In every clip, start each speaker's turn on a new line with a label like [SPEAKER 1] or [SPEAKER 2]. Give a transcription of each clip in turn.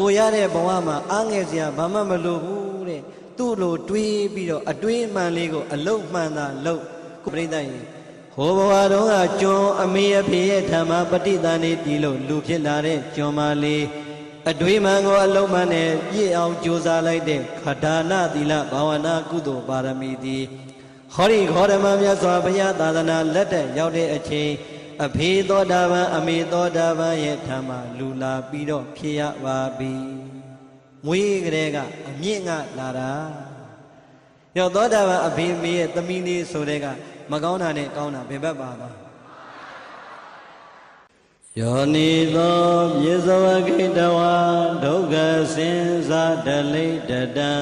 [SPEAKER 1] ကိုရတဲ့ဘဝမှာအားငယ်စရာဘာမှမလိုဘူးတဲ့သူ့လိုတွေးပြီးတော့အတွေးအမှန်လေးကိုအလုံးမှန်တာလုံးကိုပြိတ္တရင်ဟိုဘဝတုန်းကကျွန်အမေအဖေရဲ့ဓမ္မပဋိသန္ဓေတီလို့လူဖြစ်လာတဲ့ကျွန်မလေးအတွေးမှန်ကိုအလုံးမှန်နဲ့ပြည့်အောင်ကြိုးစားလိုက်တဲ့ခဒါနသီလဘာဝနာကုသိုလ်ပါရမီသည်ဟောဒီခောဓမ္မမြတ်စွာဘုရားသာသနာလက်တက်ရောက်တဲ့အချိန် အဖေသောတာပန်အမေသောတာပန်ရဲ့ဓမ္မလူလာပြီးတော့ဖြစ်ရပါပြီမွေးကလေးကအမြင့်ကလာတာရောသောတာပန်အဖေမေရဲ့သမီးလေးဆိုတဲ့ကမကောင်းတာနဲ့ကောင်းတာဘယ်ဘက်ပါသွားယောနိသောပြေဇဝကိတဝါဒုက္ခစင်စားတလိတတံ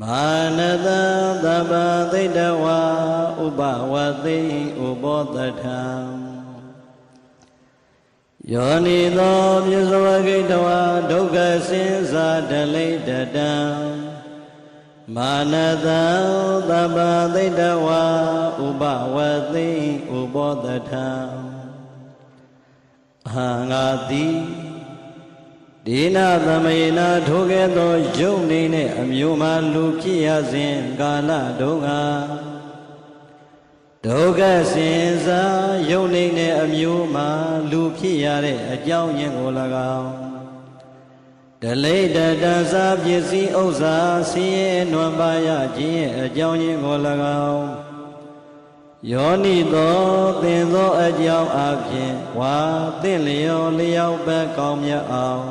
[SPEAKER 1] မာနတသဗ္ဗသိတဝါ ဥပဝသိဥပောတထံယောနိသောပြဇဝဂိတဝါဒုက္ခစင်စာဒလိတတံမာနတသဗ္ဗသိတဝါဥပဝသိဥပောတထံအဟံငါတိဒေနသမယေနာထိုကဲ့သို့ယုံနေတဲ့အမျိုးမှလူဖြစ်ရစဉ်ကာလတုန်းက ဒုက္ခစင်စားယုံနေတဲ့အမျိုးမှလူဖြစ်ရတဲ့အကြောင်းရင်းကို၎င်းဒလိတတသာပစ္စည်းဥစ္စာဆင်းရဲနွမ်းပါရခြင်းရဲ့အကြောင်းရင်းကို၎င်းယောနိသောသင်သောအကြောင်းအဖြစ်ဝါသင့်လျော်လျောက်ပဲကောင်းမြတ်အောင်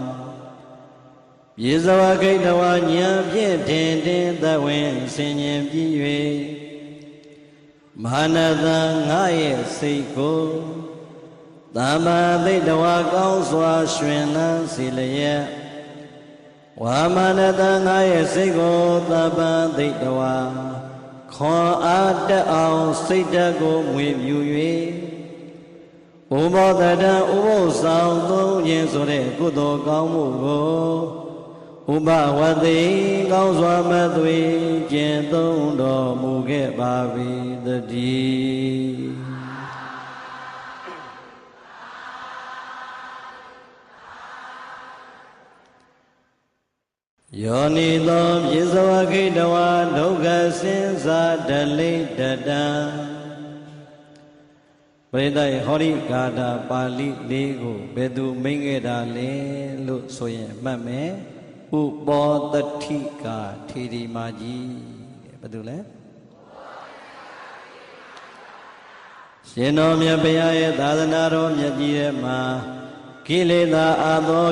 [SPEAKER 1] ပြေဇဝခိတဝညာဖြင့်တင်တင်သဝင်ဆင်ញင်ပြီး၍ မာနတံငါရဲ့စိတ်ကိုသမ္မာသိတဝကောင်းစွာရွှင်လန်းစေလျက်ဝါမာနတံငါရဲ့စိတ်ကိုသမ္မာသိတဝခွန်အားတက်အောင်စိတ်ဓာတ်ကိုမွေမြူ၍ဥမောတတံဥပုသ္ဆောင်သုံးခြင်းဆိုတဲ့ကုသိုလ်ကောင်းမှုကို ဥပဝတိကောင်းစွာမသွေကျင့်သုံးတော်မူခဲ့ပါ၏တည်းယောနိသောပြေဇဝခိတဝါဒုက္ခစင်စားဒလိတတံပရိသတ်ဟောဒီဂါထာပါဠိလေးကိုဘယ်သူမိန့်ခဲ့တာလဲလို့ဆိုရင်အမှတ်မယ် ဥပောတတိကာထေရီမာကြီးတဲ့ဘယ်သူလဲရှင်တော်မြတ်ဘုရားရဲ့သာသနာတော်မြတ်ကြီးရဲ့မှာကိလေသာအာသော